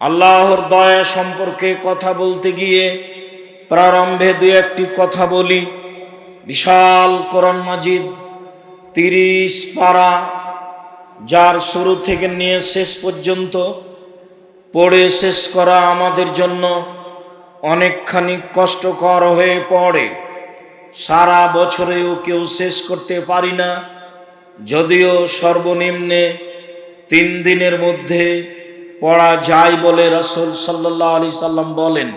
আল্লাহর দয়া সম্পর্কে কথা বলতে গিয়ে প্রারম্ভে দু একটি কথা বলি। বিশাল কোরআন মাজিদ, তিরিশ পারা, যার শুরু থেকে নিয়ে শেষ পর্যন্ত পড়ে শেষ করা আমাদের জন্য অনেকখানি কষ্টকর হয়ে পড়ে। সারা বছরেও কেউ শেষ করতে পারি না, যদিও সর্বনিম্নে তিন দিনের মধ্যে পড়া যায় বলে রসুল সাল্লাহ আলি সাল্লাম বলেন,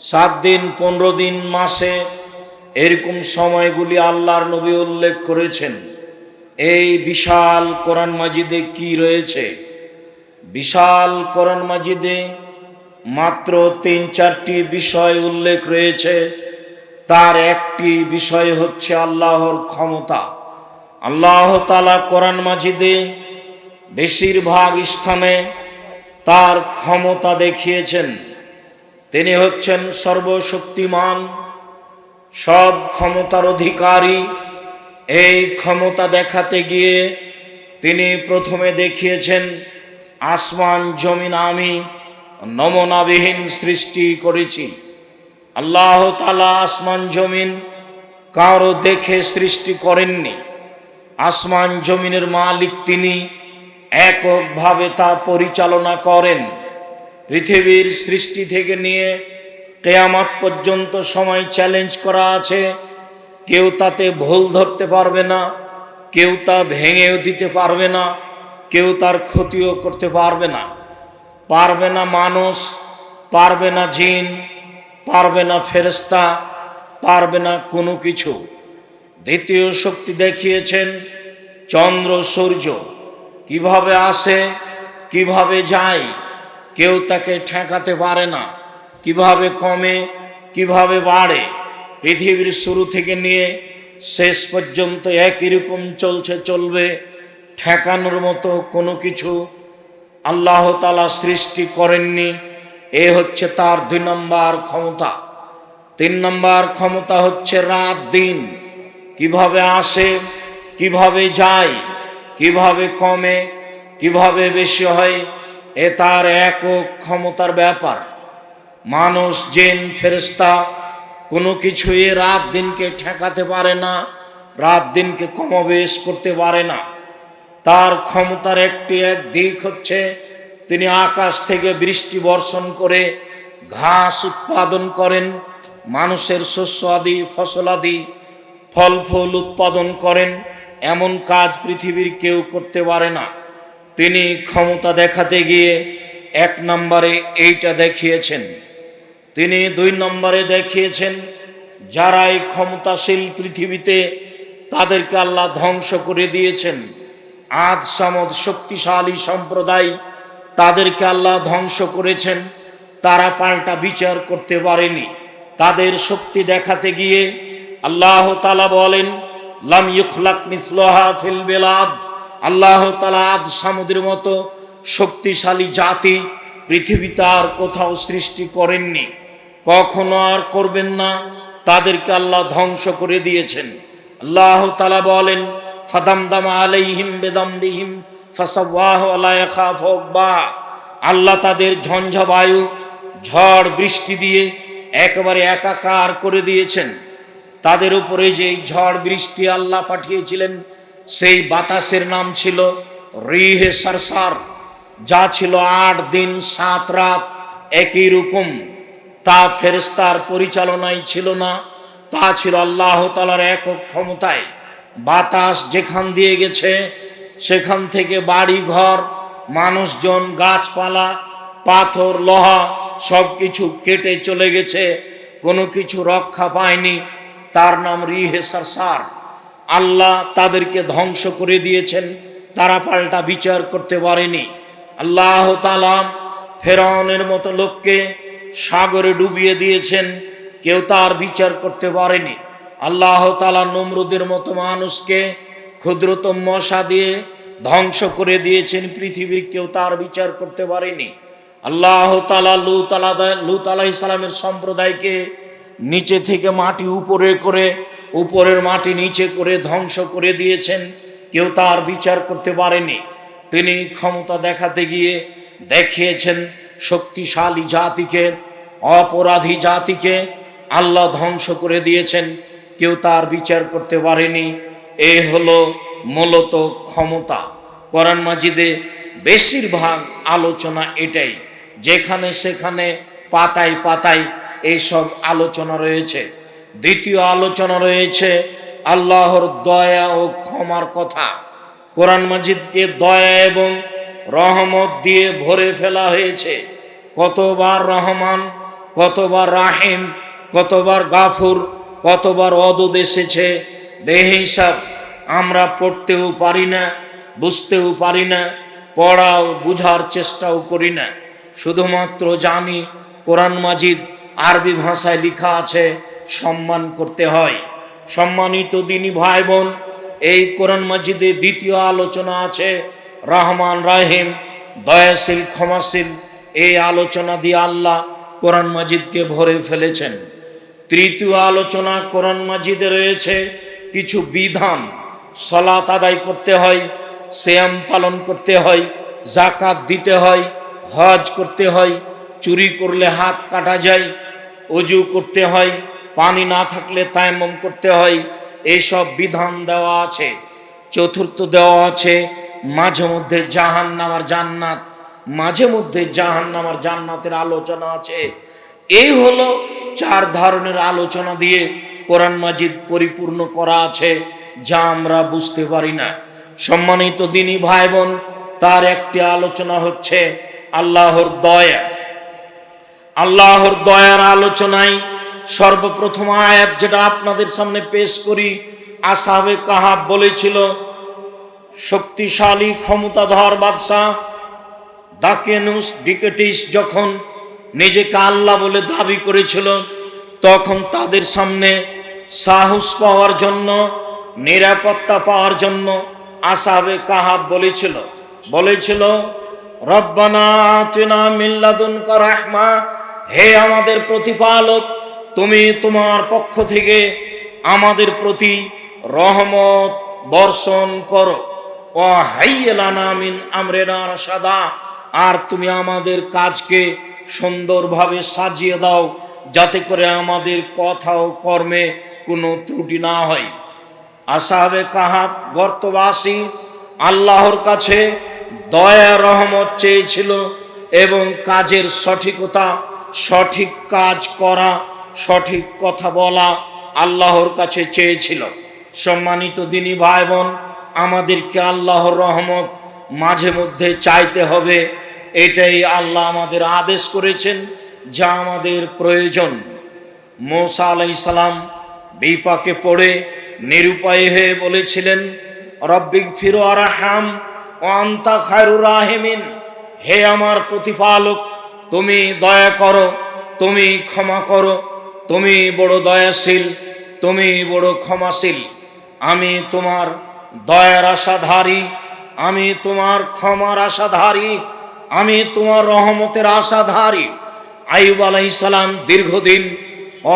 সাত দিন, পনেরো দিন, মাসে এরকম সময়গুলি আল্লাহর নবী উল্লেখ করেছেন। এই বিশাল কোরআন মাজিদে কি রয়েছে? বিশাল কোরআন মাজিদে মাত্র তিন চারটি বিষয় উল্লেখ রয়েছে। তার একটি বিষয় হচ্ছে আল্লাহর ক্ষমতা। আল্লাহ তালা কোরআন মাজিদে বেশিরভাগ স্থানে তার ক্ষমতা দেখিয়েছেন। তিনি হচ্ছেন সর্বশক্তিমান, সব ক্ষমতার অধিকারী। এই ক্ষমতা দেখাতে গিয়ে তিনি প্রথমে দেখিয়েছেন, আসমান জমিন আমি নমনাবিহীন সৃষ্টি করেছি। আল্লাহ তালা আসমান জমিন কারও দেখে সৃষ্টি করেননি। আসমান জমিনের মালিক তিনি এককভাবে তা পরিচালনা করেন। পৃথিবীর সৃষ্টি থেকে নিয়ে কেয়ামাত পর্যন্ত সময় চ্যালেঞ্জ করা আছে। কেউ তাতে ভুল ধরতে পারবে না, কেউ তা ভেঙেও দিতে পারবে না, কেউ তার ক্ষতিও করতে পারবে না। পারবে না মানুষ, পারবে না জিন, পারবে না ফেরেস্তা পারবে না কোনো কিছু। দ্বিতীয় শক্তি দেখিয়েছেন চন্দ্র সূর্য। কীভাবে আসে, কীভাবে যায়, কেউ তাকে ঠেকাতে পারে না। কীভাবে কমে, কীভাবে বাড়ে, পৃথিবীর শুরু থেকে নিয়ে শেষ পর্যন্ত একই রকম চলছে, চলবে। ঠেকানোর মতো কোনো কিছু আল্লাহ তালা সৃষ্টি করেননি। এ হচ্ছে তার দুই নম্বর ক্ষমতা। তিন নম্বর ক্ষমতা হচ্ছে রাত দিন। কীভাবে আসে, কীভাবে যায় কীভাবে কমে, কীভাবে বেশি হয়, এ তার একক ক্ষমতার ব্যাপার। মানুষ, জেন ফেরেস্তা কোনো কিছুই রাত দিনকে ঠেকাতে পারে না, রাত দিনকে কমবেশ করতে পারে না। তার ক্ষমতার একটি এক দিক হচ্ছে, তিনি আকাশ থেকে বৃষ্টি বর্ষণ করে ঘাস উৎপাদন করেন, মানুষের শস্য আদি, ফসল আদি, ফল ফুল উৎপাদন করেন। এমন কাজ পৃথিবীর কেউ করতে পারে না। তিনি ক্ষমতা দেখাতে গিয়ে এক নম্বরে এইটা দেখিয়েছেন। তিনি দুই নম্বরে দেখিয়েছেন, যারাই ক্ষমতাশীল পৃথিবীতে তাদেরকে আল্লাহ ধ্বংস করে দিয়েছেন, আদ সামদ শক্তিশালী সম্প্রদায় তাদেরকে আল্লাহ ধ্বংস করেছেন, তারা পাল্টা বিচার করতে পারেনি। তাদের শক্তি দেখাতে গিয়ে আল্লাহ তালা বলেন লাম ইখলাক মিসলোহা ফিল বেলাদ। আল্লাহ তালা আদ সামুদ্রের মতো শক্তিশালী জাতি পৃথিবীতে আর কোথাও সৃষ্টি করেননি। কখনো আর করবেন না, তাদেরকে আল্লাহ ধ্বংস করে দিয়েছেন। আল্লাহ তালা বলেন, ফাদামদামা আলাইহিম বেদাম্বিহিম আলাইখা ফোকবা আল্লাহ তাদের ঝঞ্ঝা বায়ু, ঝড় বৃষ্টি দিয়ে একেবারে একাকার করে দিয়েছেন। তাদের উপরে যে ঝড় বৃষ্টি আল্লাহ পাঠিয়েছিলেন, সেই বাতাসের নাম ছিল রিহে সারসার, যা ছিল আট দিন, সাত রাত একই রকম। তা ফেরেস্তার পরিচালনায় ছিল না, তা ছিল আল্লাহ তালার একক ক্ষমতায়। বাতাস যেখান দিয়ে গেছে, সেখান থেকে বাড়ি ঘর মানুষজন, গাছপালা, পাথর, লোহা সব কিছু কেটে চলে গেছে। কোনো কিছু রক্ষা পায়নি। তার নাম রিহে সারসার। আল্লাহ তাদেরকে ধ্বংস করে দিয়েছেন, তারা পাল্টা বিচার করতে পারেনি। আল্লাহ তালাম ফেরাউনের মতো লোককে সাগরে ডুবিয়ে দিয়েছেন, কেউ তার বিচার করতে পারেনি। আল্লাহ তালা নমরুদের মতো মানুষকে ক্ষুদ্রতম মশা দিয়ে ধ্বংস করে দিয়েছেন, পৃথিবীর কেউ তার বিচার করতে পারেনি। আল্লাহ তালা লুত আলা লুত আলাহ ইসলামের সম্প্রদায়কে নিচে থেকে মাটি উপরে করে, উপরের মাটি নিচে করে ধ্বংস করে দিয়েছেন। কেউ তার বিচার করতে পারেনি। তিনি ক্ষমতা দেখাতে গিয়ে দেখিয়েছেন, শক্তিশালী জাতিকে, অপরাধী জাতিকে আল্লাহ ধ্বংস করে দিয়েছেন। কেউ তার বিচার করতে পারেনি। এ হলো মূলত ক্ষমতা। কোরআন মাজিদে বেশিরভাগ আলোচনা এটাই, যেখানে সেখানে পাতায় পাতায় এইসব আলোচনা রয়েছে। দ্বিতীয় আলোচনা রয়েছে আল্লাহর দয়া ও ক্ষমার কথা। কোরআন মাজিদকে দয়া এবং রহমত দিয়ে ভরে ফেলা হয়েছে। কতবার রহমান, কতবার রাহিম, কতবার গাফুর, কতবার অদদ এসেছে। বেহিসাব আমরা পড়তেও পারি না, বুঝতেও পারি না, পড়াও, বুঝার চেষ্টাও করি না। শুধুমাত্র জানি কোরআন মাজিদ আরবি ভাষায় লেখা আছে, সম্মান করতে হয়। সম্মানিত দিনী ভাই বোন এই কোরআন মাজিদে দ্বিতীয় আলোচনা আছে, রহমান রাহিম, দয়াশীল, ক্ষমাশীল, এই আলোচনা দিয়ে আল্লাহ কোরআন মাজিদকে ভরে ফেলেছেন। তৃতীয় আলোচনা কোরআন মাজিদে রয়েছে, কিছু বিধান সলাত আদায় করতে হয় শ্যাম পালন করতে হয় জাকাত দিতে হয়, হজ করতে হয়, চুরি করলে হাত কাটা যায় অজু করতে হয়, পানি না থাকলে তায়াম্মম করতে হয়, এইসব বিধান দেওয়া আছে। চতুর্থ দেওয়া আছে, মাঝে মধ্যে জাহান নামার জান্নাত, মাঝে মধ্যে জাহান নামার জান্নাতের আলোচনা আছে। এই হলো চার ধরনের আলোচনা দিয়ে কোরআন মাজিদ পরিপূর্ণ করা আছে, যা আমরা বুঝতে পারি না। সম্মানিত দিনী ভাই বোন তার একটি আলোচনা হচ্ছে, আল্লাহর দয়া। আল্লাহর দয়ার আলোচনায় সর্বপ্রথম আয়াত যেটা আপনাদের সামনে পেশ করি, আসাবে কাহাব বলেছিল, শক্তিশালী ক্ষমতাধর বাদশাহ, দাকেনুস ডিকেটিস যখন নিজেকে আল্লাহ বলে দাবি করেছিল, তখন তাদের সামনে সাহস পাওয়ার জন্য, নিরাপত্তা পাওয়ার জন্য আসাবে কাহাব বলেছিল। বলেছিল, রব্বানা আতিনা মিল্লাদুন রাহমা হে আমাদের প্রতিপালক, তুমি তোমার পক্ষ থেকে আমাদের প্রতি রহমত বর্ষণ করো। ও হাইয়েলানা মিন আমরেনা রাশাদা, আর তুমি আমাদের কাজকে সুন্দরভাবে সাজিয়ে দাও, যাতে করে আমাদের কথা ও কর্মে কোনো ত্রুটি না হয়। আসাবে কাহাব গর্তবাসী আল্লাহর কাছে দয়া রহমত চেয়েছিল এবং কাজের সঠিকতা সঠিক কাজ করা, সঠিক কথা বলা আল্লাহর কাছে চেয়েছিল। সম্মানিত দিনী ভাই বোন আমাদেরকে আল্লাহর রহমত মাঝে মধ্যে চাইতে হবে। এটাই আল্লাহ আমাদের আদেশ করেছেন যা আমাদের প্রয়োজন। মোসা আলাইসালাম বিপাকে পড়ে নিরুপায় হয়ে বলেছিলেন, রব্বিক ফিরো আরাহাম ও আন্তা খায়রুর রাহেমিন। হে আমার প্রতিপালক তুমি দয়া করো, তুমি ক্ষমা করো, তুমি বড় দয়াশীল, তুমি বড় ক্ষমাশীল। আমি তোমার দয়ার আশাধারী, আমি তোমার ক্ষমার আশাধারী, আমি তোমার রহমতের আশাধারী। আইব আলাইসালাম দীর্ঘদিন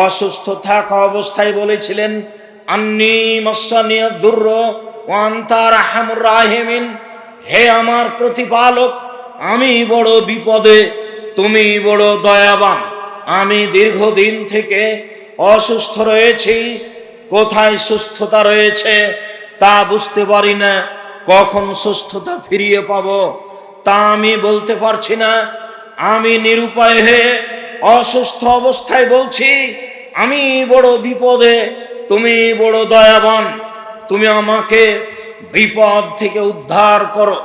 অসুস্থ থাকা অবস্থায় বলেছিলেন, আন্নি মস্যানিয়া দুর্র ওয়ান্তার হামুর রাহেমিন। হে আমার প্রতিপালক, আমি বড় বিপদে তুমি বড় দয়াবান। আমি দীর্ঘদিন থেকে অসুস্থ রয়েছি। কোথায় সুস্থতা রয়েছে তা বুঝতে পারি না। কখন সুস্থতা ফিরিয়ে পাব তা আমি বলতে পারছি না। আমি নিরুপায় হয়ে অসুস্থ অবস্থায় বলছি, আমি বড় বিপদে, তুমি বড় দয়াবান। তুমি আমাকে বিপদ থেকে উদ্ধার করো।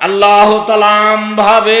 আল্লাহ তালাম ভাবে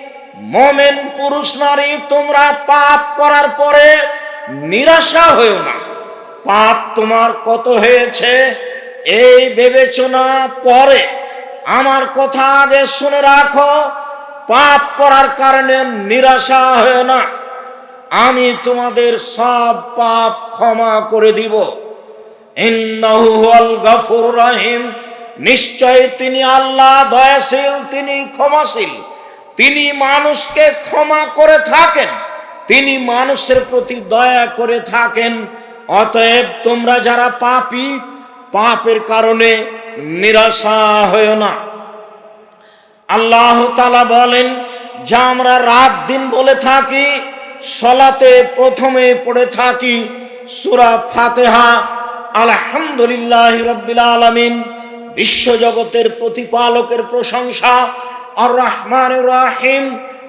মোমেন পুরুষ নারী, তোমরা পাপ করার পরে নিরাশা হয়েও না। পাপ তোমার কত হয়েছে, এই বিবেচনা পরে আমার কথা আগে শুনে রাখো। পাপ করার কারণে নিরাশা হয় না। আমি তোমাদের সব পাপ ক্ষমা করে দিব। ইন্নাহু হুয়াল গাফুর রাহিম। নিশ্চয় তিনি আল্লাহ, দয়াশীল, তিনি ক্ষমাশীল। তিনি মানুষকে ক্ষমা করে থাকেন। তিনি মানুষের প্রতি দয়া করে থাকেন। অতএব তোমরা যারা পাপি, পাপের কারণে নিরাশা হয় না। আল্লাহ তালা বলেন, যা আমরা রাত দিন বলে থাকি, সলাতে প্রথমে পড়ে থাকি সুরা ফাতেহা। আলহামদুলিল্লাহ রব্বিল আলমিন, বিশ্বজগতের প্রতিপালকের প্রশংসা আর রহমান রাহিম।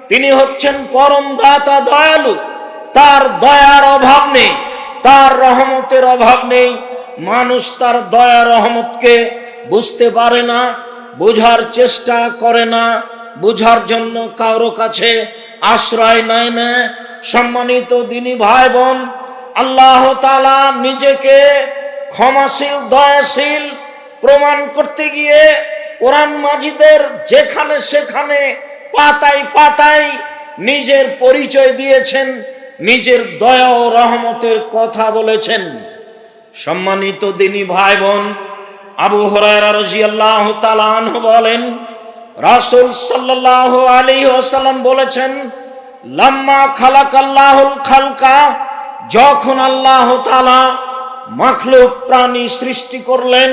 তিনি হচ্ছেন পরম দাতা দয়ালু। তার দয়ার অভাব নেই, তার রহমতের অভাব নেই। মানুষ তার দয়া রহমতকে বুঝতে পারে না, বোঝার চেষ্টা করে না, বুঝার জন্য কারও কাছে আশ্রয় নেয় না। সম্মানিত দিনী ভাই বোন আল্লাহ তালা নিজেকে ক্ষমাশীল, দয়াশীল প্রমাণ করতে গিয়ে কোরআন মাজিদের যেখানে সেখানে পাতায় পাতায় নিজের পরিচয় দিয়েছেন, নিজের দয়া ও রহমতের কথা বলেছেন। সম্মানিত দিনী ভাই বোন আবু তাআলা আনহু বলেন, রাসূল সাল্লাল্লাহু আলাইহি ওয়াসাল্লাম বলেছেন, লাম্মা খালাকাল্লাহুল খালকা যখন আল্লাহ তাআলা মাখলুক প্রাণী সৃষ্টি করলেন,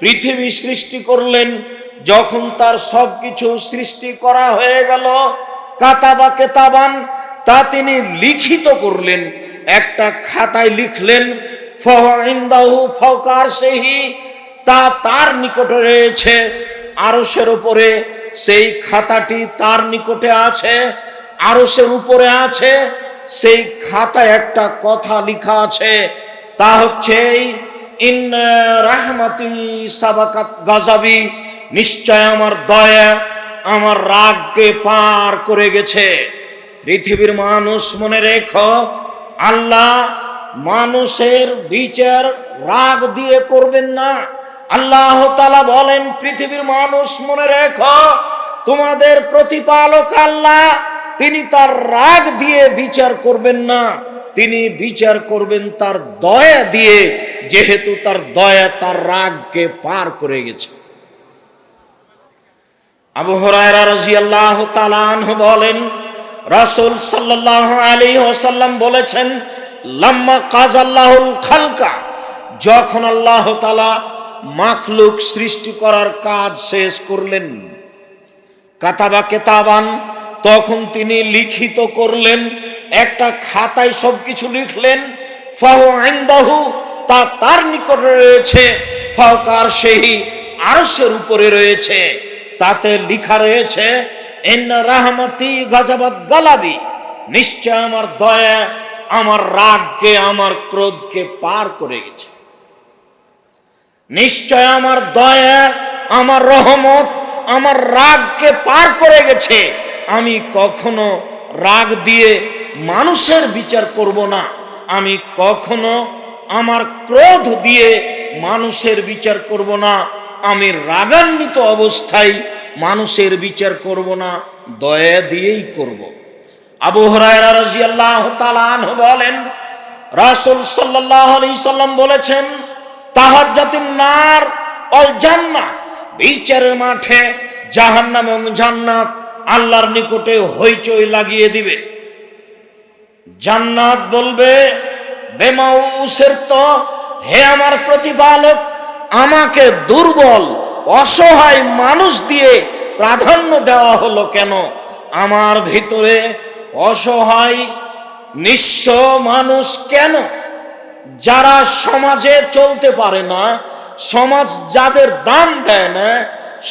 পৃথিবী সৃষ্টি করলেন যখন তার সব কিছু সৃষ্টি করা হয়ে গেল কাতাবা কেতাবান, তা তিনি লিখিত করলেন। একটা খাতায় লিখলেন ফহিন্দাহু ফকার সেহি তা তার নিকটে রয়েছে। আরসের উপরে সেই খাতাটি তার নিকটে আছে আরসের উপরে আছে, সেই খাতায় একটা কথা লেখা আছে। তা হচ্ছে ইন রাহমাতি সাবাকাত গাজাবি নিশ্চয় আমার দয়া, আমার রাগকে পার করে গেছে। পৃথিবীর মানুষ মনে রেখো, আল্লাহ মানুষের বিচার রাগ দিয়ে করবেন না। আল্লাহ তালা বলেন, পৃথিবীর মানুষ মনে রেখো, তোমাদের প্রতিপালক আল্লাহ, তিনি তার রাগ দিয়ে বিচার করবেন না। তিনি বিচার করবেন তার দয়া দিয়ে, যেহেতু তার দয়া তার রাগকে পার করে গেছে। আবু হরায়রা রাদিয়াল্লাহু তাআলা আনহু বলেন, রাসূল সাল্লাল্লাহু আলাইহি ওয়াসাল্লাম বলেছেন, লাম্মা কাজাল্লাহুল খালকা যখন আল্লাহ তাআলা মাখলুক সৃষ্টি করার কাজ শেষ করলেন, কাতাবা কেতাবান, তখন তিনি লিখিত করলেন, একটা খাতায় সবকিছু লিখলেন, ফাহু আইন্দাহু তা তার নিকটে রয়েছে ফাওকার সেই আরসের উপরে রয়েছে। তাতে লিখা রয়েছে রাহমতি গাজাবাদ গালাবি, নিশ্চয় আমার দয়া, আমার রাগকে, আমার ক্রোধকে পার করে গেছে। নিশ্চয় আমার দয়া, আমার রহমত, আমার রাগকে পার করে গেছে। আমি কখনো রাগ দিয়ে মানুষের বিচার করব না। আমি কখনো আমার ক্রোধ দিয়ে মানুষের বিচার করব না। আমি রাগান্বিত অবস্থায় মানুষের বিচার করব না, দয়া দিয়েই করব। আবু হরায়রা আনহু বলেন, রাসূল সাল্লাল্লাহু আলাইহি সাল্লাম বলেছেন, তাহাজ্জাতুন নার অল বিচারের মাঠে জাহান্নাম এবং জান্নাত আল্লাহর নিকটে হইচই লাগিয়ে দিবে। জান্নাত বলবে, বেমাউসের তো, হে আমার প্রতিপালক আমাকে দুর্বল, অসহায় মানুষ দিয়ে প্রাধান্য দেওয়া হলো কেন? আমার ভিতরে অসহায়, নিঃস্ব মানুষ কেন? যারা সমাজে চলতে পারে না, সমাজ যাদের দাম দেয় না,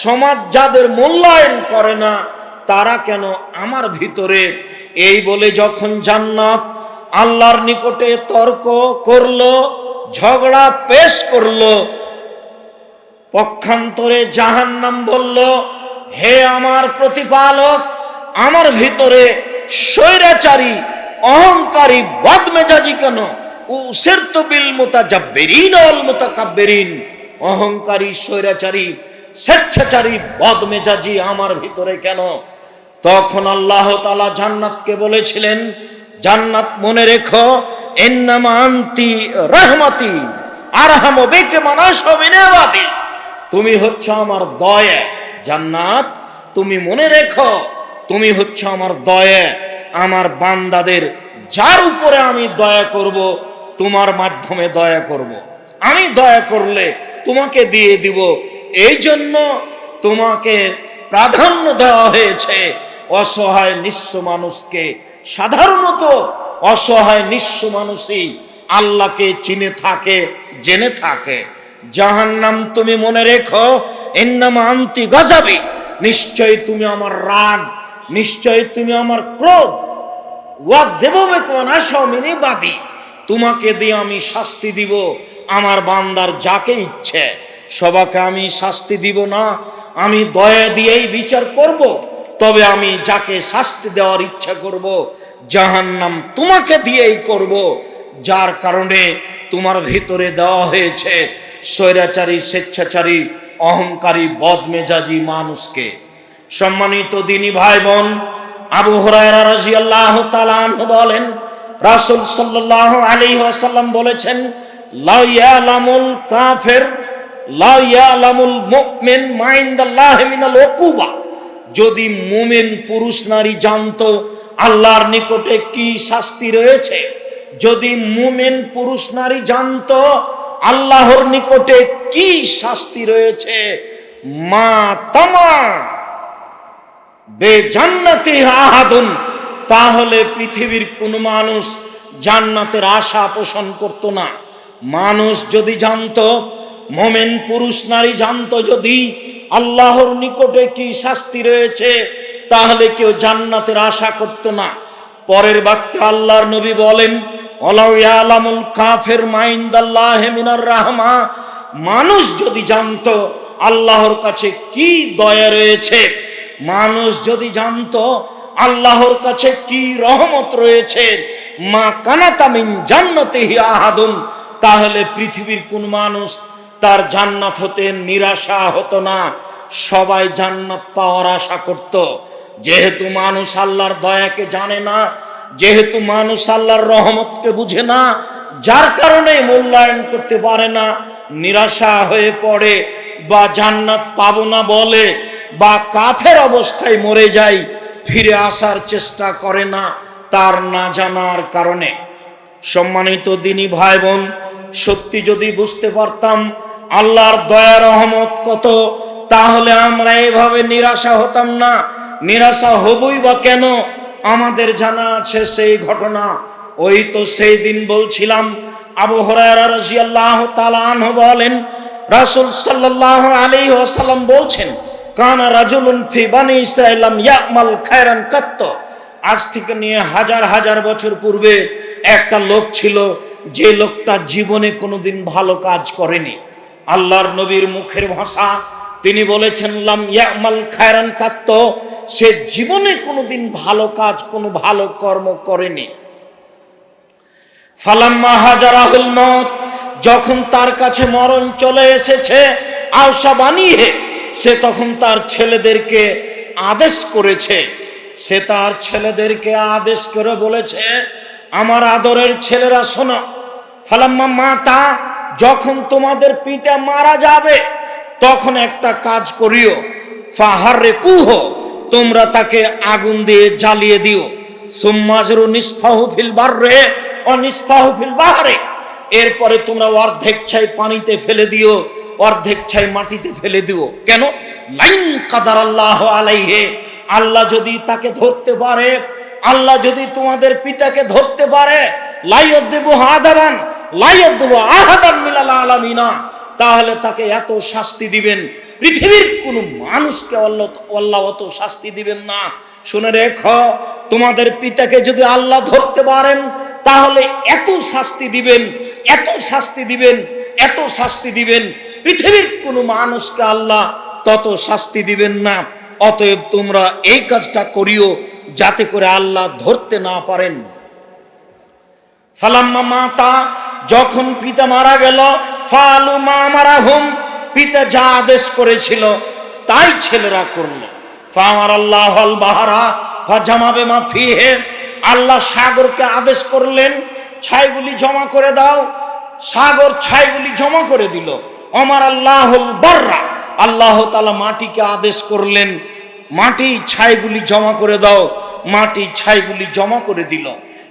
সমাজ যাদের মূল্যায়ন করে না, তারা কেন আমার ভিতরে? এই বলে যখন জান্নাত আল্লাহর নিকটে তর্ক করল, ঝগড়া পেশ করল পক্ষান্তরে জাহান্নাম বলল, হে আমার প্রতিপালক, আমার ভিতরে স্বৈরাচারী, অহংকারী, বদমেজাজি কেন? ও সেরতবিল মোতাজাব্বেরিন অল মোতাকাব্বেরিন। অহংকারী, স্বৈরাচারী, স্বেচ্ছাচারী, বদমেজাজি আমার ভিতরে কেন? তখন আল্লাহ তালা জান্নাতকে বলেছিলেন, জান্নাত মনে রেখো এন্নামা আন্তি রহমতি, আরহাম বেকে মানাস বিনেবাদি তুমি হচ্ছে আমার দয়া। জান্নাত, তুমি মনে রেখো, তুমি হচ্ছে আমার দয়া। আমার বান্দাদের যার উপরে আমি দয়া করব, তোমার মাধ্যমে দয়া করব। আমি দয়া করলে তোমাকে দিয়ে দিব। এই জন্য তোমাকে প্রাধান্য দেওয়া হয়েছে অসহায় নিঃস্ব মানুষকে। সাধারণত অসহায় নিঃস্ব মানুষই আল্লাহকে চিনে থাকে, জেনে থাকে। জাহান্নাম তুমি মনে রেখো এন্নাম আন্তি গজাবি। নিশ্চয় তুমি আমার রাগ নিশ্চয় তুমি আমার ক্রোধ। ওয়া দেববে তোমার আসামিনী বাদী তোমাকে দিয়ে আমি শাস্তি দিব, আমার বান্দার যাকে ইচ্ছে। সবাকে আমি শাস্তি দিব না, আমি দয়া দিয়েই বিচার করব, তবে আমি যাকে শাস্তি দেওয়ার ইচ্ছা করব, জাহান্নাম তোমাকে দিয়েই করব, যার কারণে তোমার ভিতরে দেওয়া হয়েছে স্বৈরাচারী, স্বেচ্ছাচারী, অহংকারী, বদমেজাজি মানুষকে। সম্মানিত দিনী ভাই বোন আবু হরায়রা তাআলা আনহু বলেন, রাসূল সাল্লাল্লাহু আলাইহি ওয়াসাল্লাম বলেছেন, লা ইয়ালামুল কাফির, লা ইয়ালামুল মুমিন মাইন্দাল্লাহি মিনাল উকুবা। যদি মুমিন পুরুষ নারী জানতো, আল্লাহর নিকটে কি শাস্তি রয়েছে? যদি মুমিন পুরুষ নারী জানতো আল্লাহর নিকটে কি শাস্তি রয়েছে? মা তামা। বে জান্নাতি আহাদুন। তাহলে পৃথিবীর কোন মানুষ জান্নাতের আশা পোষণ করত না। মানুষ যদি জানত, মোমেন পুরুষ নারী জানত যদি আল্লাহর নিকটে কি শাস্তি রয়েছে, তাহলে কেউ জান্নাতের আশা করত না। পরের বাক্যে আল্লাহর নবী বলেন কাফের মাইন্দাল্লাহ মানুষ যদি জানত আল্লাহর কাছে কি দয়া রয়েছে, মানুষ যদি জানত আল্লাহর কাছে কি রহমত রয়েছে, মা কানাতামিন জান্নাতে আহাদুন, তাহলে পৃথিবীর কোন মানুষ তার জান্নাত হতে নিরাশা হতো না। সবাই জান্নাত পাওয়ার আশা করত। যেহেতু মানুষ আল্লাহর দয়াকে জানে না যেহেতু মানুষ আল্লাহর রহমতকে বুঝে না, যার কারণে মূল্যায়ন করতে পারে না, নিরাশা হয়ে পড়ে, বা জান্নাত পাবো না বলে, বা কাফের অবস্থায় মরে যায় ফিরে আসার চেষ্টা করে না, তার না জানার কারণে। সম্মানিত দিনী ভাই বোন সত্যি যদি বুঝতে পারতাম আল্লাহর দয়া রহমত কত, তাহলে আমরা এভাবে নিরাশা হতাম না। নিরাশা হবই বা কেন? আমাদের জানা আছে সেই ঘটনা। ওই তো সেই দিন বলছিলাম, আবু হরায়রা আনহু বলেন, রাসূল সাল্লাল্লাহু আলাইহি ওয়াসাল্লাম বলছেন, কানা রাজুলুন ফি বানি ইসরাইলাম ইয়ামাল খায়রান কাত্ত। আজ থেকে নিয়ে হাজার হাজার বছর পূর্বে একটা লোক ছিল, যে লোকটা জীবনে কোনোদিন ভালো কাজ করেনি। আল্লাহর নবীর মুখের ভাষা, তিনি বলেছেন, লাম ইয়ামাল খায়রান কাত্ত। সে জীবনে কোনোদিন ভালো কাজ, কোনো ভালো কর্ম করেনি। ফালাম্মা হাজারাহুল মত যখন তার কাছে মরণ চলে এসেছে, আওসা বানিয়ে সে তখন তার ছেলেদেরকে আদেশ করেছে। সে তার ছেলেদেরকে আদেশ করে বলেছে, আমার আদরের ছেলেরা শোনো, ফালাম্মা মাতা, যখন তোমাদের পিতা মারা যাবে, তখন একটা কাজ করিও। ফাহারে কুহ তোমরা তাকে আগুন দিয়ে জ্বালিয়ে দিও। সুম্মাজরু নিষ্ফাহু ফিল বাররে ও নিষ্ফাহু ফিল বাহারে। এরপরে তোমরা অর্ধেক ছাই পানিতে ফেলে দিও, অর্ধেক ছাই মাটিতে ফেলে দিও। কেন? লাইন কাদার আল্লাহ আলাইহে, আল্লাহ যদি তাকে ধরতে পারে, আল্লাহ যদি তোমাদের পিতাকে ধরতে পারে লাইয়ত দেব আদাবান লাইয়ত দেব আহাদান মিলাল আলামিনা, তাহলে তাকে এত শাস্তি দিবেন পৃথিবীর কোন মানুষকে আল্লাহ অত শাস্তি দিবেন না। শুনে রেখ, তোমাদের পিতাকে যদি আল্লাহ ধরতে পারেন, তাহলে এত শাস্তি দিবেন, এত শাস্তি দিবেন, এত শাস্তি দিবেন। পৃথিবীর কোনো মানুষকে আল্লাহ তত শাস্তি দিবেন না। অতএব তোমরা এই কাজটা করিও, যাতে করে আল্লাহ ধরতে না পারেন। ফালাম্মা মাতা, যখন পিতা মারা গেল ফালু মা মারা হুম পিতা যা আদেশ করেছিল, তাই ছেলেরা করল। ফামার আল্লাহ বাহারা ফা জামাবে মা ফিহে, আল্লাহ সাগরকে আদেশ করলেন, ছাইগুলি জমা করে দাও। সাগর ছাইগুলি জমা করে দিল। অমার আল্লাহুল বাররা, আল্লাহ তালা মাটিকে আদেশ করলেন, মাটি ছাইগুলি জমা করে দাও, মাটি ছাইগুলি জমা করে দিল।